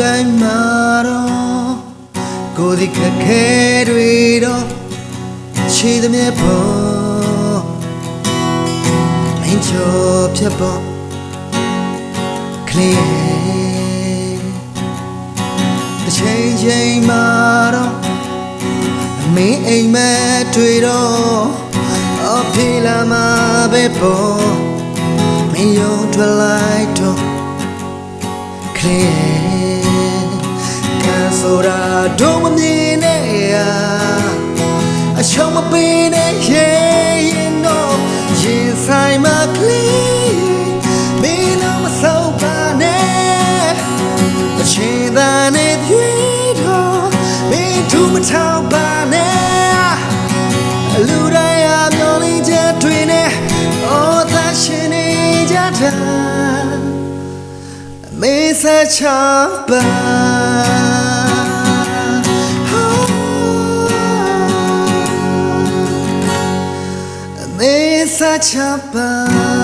တိုင်းမှာတော့ကိုယ်ဒီခက်ခဲတွေတော့ရှိသမျှပေါ်မင်းချောဖြတ်ပေါ်ကလေးတစ်ချိန်ချိန်မှာတော့မင်းအိမ်မက်တွေတော့အဖေးလာမှာပဲပေါ်မင်းယုံထွက်လိုက်တော့ clear ကန် ဆိုတာတော့မမြင်နဲ့အရှုံးမပေးနဲ့ရေရင်တော့ရင်ဆိုင်မှာ clear မင်းတော့မဆုံးပါနဲ့အချင်းသာနဲ့ပြေတော့မင်းသူမထောက်ပါနဲ့လူတိုင်းအမျော်လင့်ချက်တွေနဲ့အော်သာရှင်နေကြတာမေဆာ ချပါမေဆာချပါ